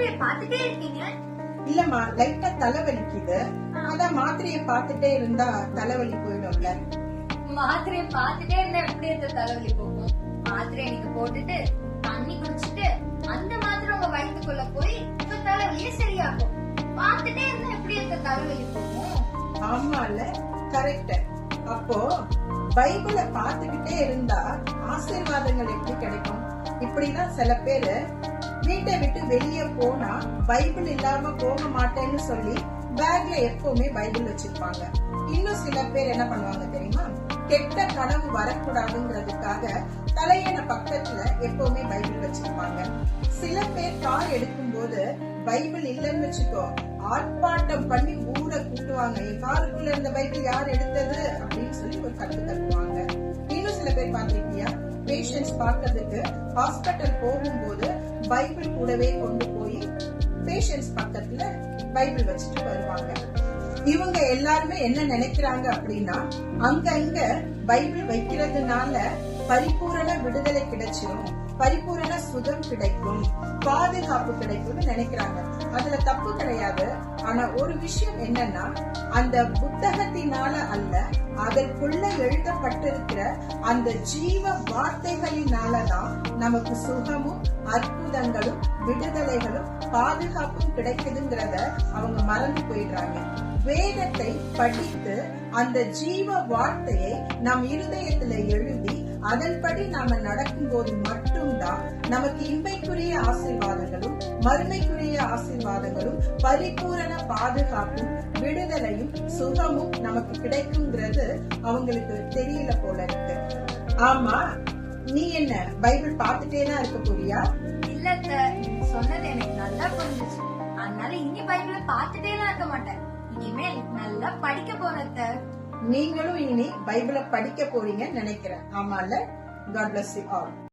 மாத்திரையை பார்த்துட்டே இருக்கீங்க? இல்லம்மா லைட்டா தலைவலிக்குது. அதான் மாத்திரையை பார்த்துட்டே இருந்தா தலைவலி போயிடும்ல. மாத்திரையை பார்த்துட்டே இருந்தா எப்படி இருந்த தலைவலி போகும்? மாத்திரையை நீங்க போட்டுட்டு தண்ணி குடிச்சிட்டு அந்த மாத்திரை உங்க வயிற்றுக்குள்ள போய் இப்ப தலைவலியே சரியாகும். பார்த்துட்டே இருந்தா எப்படி இருந்த தலைவலி போகும்? ஆமால கரெக்ட் அப்போ பைபிளை பார்த்துக்கிட்டே இருந்தா ஆசீர்வாதங்கள் எப்படி கிடைக்கும்? இப்படிதான் சில பேரு வீட்டை விட்டு வெளியே போனா பைபிள் இல்லாம போக மாட்டேன்னு சொல்லி பேக்ல எப்பவுமே பைபிள் வச்சிருப்பாங்க. இன்னும் சில பேர் என்ன பண்ணுவாங்க தெரியுமா? கெட்ட கனவு வரக்கூடாதுங்கிறதுக்காக தலையண பக்கத்துல எப்பவுமே பைபிள் வச்சிருப்பாங்க. சில பேர் கார் எடுக்கும் போது பைபிள் இல்லைன்னு வச்சுக்கோ ஆர்ப்பாட்டம் பண்ணி ஊரை கூட்டுவாங்க. என் காருக்குள்ள இருந்த பைபிள் யார் எடுத்தது? அப்படின்னு சொல்லி ஒரு கத்து தருவாங்க இன்னும் சில பேர் பாத்திருக்கியா பேஷன்ஸ் பார்க்கறதுக்கு ஹாஸ்பிட்டல் போகும்போது பைபிள் கூடவே கொண்டு போய் பேஷண்ட்ஸ் பக்கத்துல பைபிள் வச்சுட்டு வருவாங்க. இவங்க எல்லாருமே என்ன நினைக்கிறாங்க அப்படின்னா அங்க அங்க பைபிள் வைக்கிறதுனால பரிபூரண விடுதலை கிடைச்சிடும் பரிபூரண சுகம் கிடைக்கும். பாதுகாப்பு கிடைக்கும்னு நினைக்கிறாங்க. அதுல தப்பு கிடையாது. ஆனா ஒரு விஷயம் என்னன்னா அந்த புத்தகத்தினால அல்ல அதற்குள்ள எழுதப்பட்டிருக்கிற அந்த ஜீவ வார்த்தைகளினாலதான் நமக்கு சுகமும் அற்புதங்களும் விடுதலைகளும் பாதுகாப்பும் கிடைக்குதுங்கிறத அவங்க மறந்து போயிடுறாங்க. வேதத்தை படித்து அந்த ஜீவ வார்த்தையை நம் இருதயத்துல எழுதி அதன்படி நாம நடக்கும் போது மட்டும்தான் நமக்கு இன்மைக்குரிய ஆசீர்வாதங்களும் மறுமைக்குரிய ஆசீர்வாதங்களும் பரிபூரண பாதுகாப்பும் விடுதலையும் சுகமும் நமக்கு கிடைக்குங்கிறது அவங்களுக்கு தெரியல போல இருக்கு. ஆமா நீ என்ன பைபிள் பார்த்துட்டே தான் இருக்க போறியா? இல்ல அத்தை, சொன்னது எனக்கு நல்லா புரிஞ்சுச்சு. அதனால இனி பைபிள் பார்த்துட்டே தான் இருக்க மாட்டேன். இனிமேல் நல்லா படிக்க போறேன் நீங்களும் இனி பைபிளை படிக்க போறீங்கன்னு நினைக்கிறேன். ஆமால காட் பிளஸ் யூ ஆல்